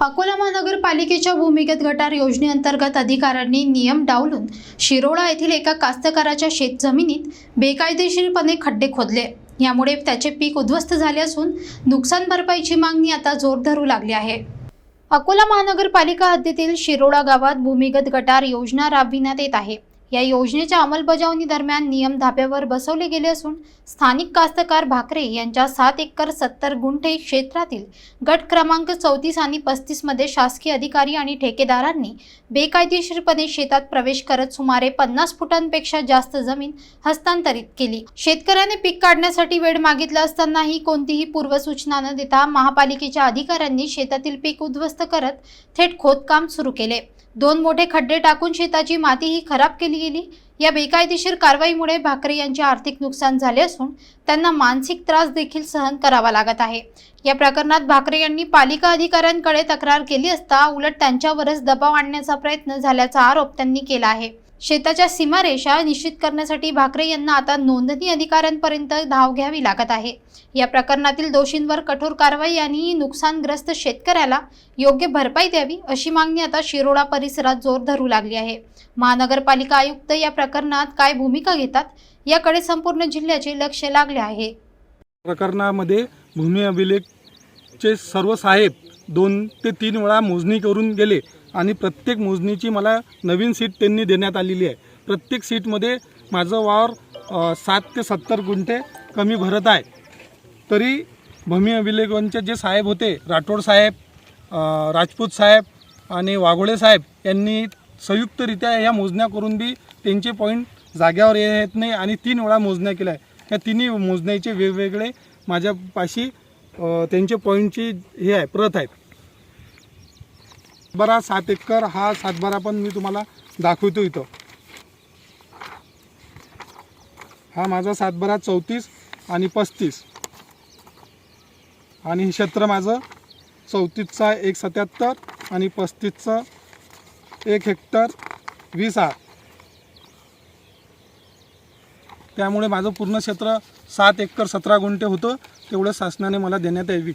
अकोला महानगरपालिकेच्या भूमिगत गटार योजनेअंतर्गत अधिकाऱ्यांनी नियम डावलून शिरोळा येथील एका कास्तकाराच्या शेतजमिनीत बेकायदेशीरपणे खड्डे खोदले. यामुळे त्याचे पीक उद्ध्वस्त झाले असून नुकसान भरपाईची मागणी आता जोर धरू लागली आहे. अकोला महानगरपालिका हद्दीतील शिरोळा गावात भूमिगत गटार योजना राबविण्यात येत आहे. या योजनेच्या अंमलबजावणी दरम्यान नियम धाब्यावर बसवले गेले असून स्थानिक कास्तकार भाकरे यांच्या सात एकर सत्तर गुंठे क्षेत्रातील गट क्रमांक चौतीस आणि पस्तीसमध्ये शासकीय अधिकारी आणि ठेकेदारांनी बेकायदेशीरपणे शेतात प्रवेश करत सुमारे पन्नास फुटांपेक्षा जास्त जमीन हस्तांतरित केली. शेतकऱ्याने पीक काढण्यासाठी वेळ मागितला असतानाही कोणतीही पूर्वसूचना न देता महापालिकेच्या अधिकाऱ्यांनी शेतातील पीक उद्ध्वस्त करत थेट खोदकाम सुरू केले. दोन मोठे खड्डे टाकून शेताची मातीही खराब केली गेली. या बेकायदेशीर कारवाईमुळे भाकरे यांचे आर्थिक नुकसान झाले असून त्यांना मानसिक त्रास देखील सहन करावा लागत आहे. या प्रकरणात भाकरे यांनी पालिका अधिकाऱ्यांकडे तक्रार केली असता उलट त्यांच्यावरच दबाव आणण्याचा प्रयत्न झाल्याचा आरोप त्यांनी केला आहे. शेताच्या सीमारेषा निश्चित करण्यासाठी भाकरे यांना आता नोंदणी अधिकाऱ्यांपर्यंत धाव घ्यावी लागत आहे. या प्रकरणातील दोषींवर कठोर कारवाई आणि नुकसानग्रस्त शेतकऱ्याला योग्य भरपाई द्यावी अशी मागणी आता शिरोडा परिसरात जोर धरू लागली आहे. महानगरपालिका आयुक्त या प्रकरणात काय भूमिका घेतात याकडे संपूर्ण जिल्ह्याचे लक्ष लागले आहे. प्रकरणामध्ये भूमी अभिलेखचे सर्व साहेब दोन ते तीन वेळा मोजणी करून गेले. आणि प्रत्येक मोजणीची मला नवीन सीट त्यांनी देण्यात आलेली आहे. प्रत्येक सीटमध्ये माझं वावर सात ते सत्तर गुंठे कमी भरत आहे. तरी भूमी अभिलेखांचे जे साहेब होते राठोड साहेब राजपूत साहेब आणि वाघोळे साहेब यांनी संयुक्तरित्या या मोजण्या करून बी त्यांचे पॉईंट जाग्यावर येत नाही आणि तीन वेळा मोजण्या केल्या आहे या तिन्ही मोजण्याचे वेगवेगळे माझ्यापाशी त्यांचे पॉईंटची हे आहे प्रत आहेत. सातबारा सात एकर हा सातबारा पण मी तुम्हाला दाखवतो इथं. हा माझा सातबारा चौतीस आणि पस्तीस. आणि हे क्षेत्र माझं चौतीसचा एक सत्याहत्तर आणि पस्तीसचं एक हेक्टर वीस आर. त्यामुळे माझं पूर्ण क्षेत्र सात एकर सतरा गुंठे होतं तेवढं शासनाने मला देण्यात यावी.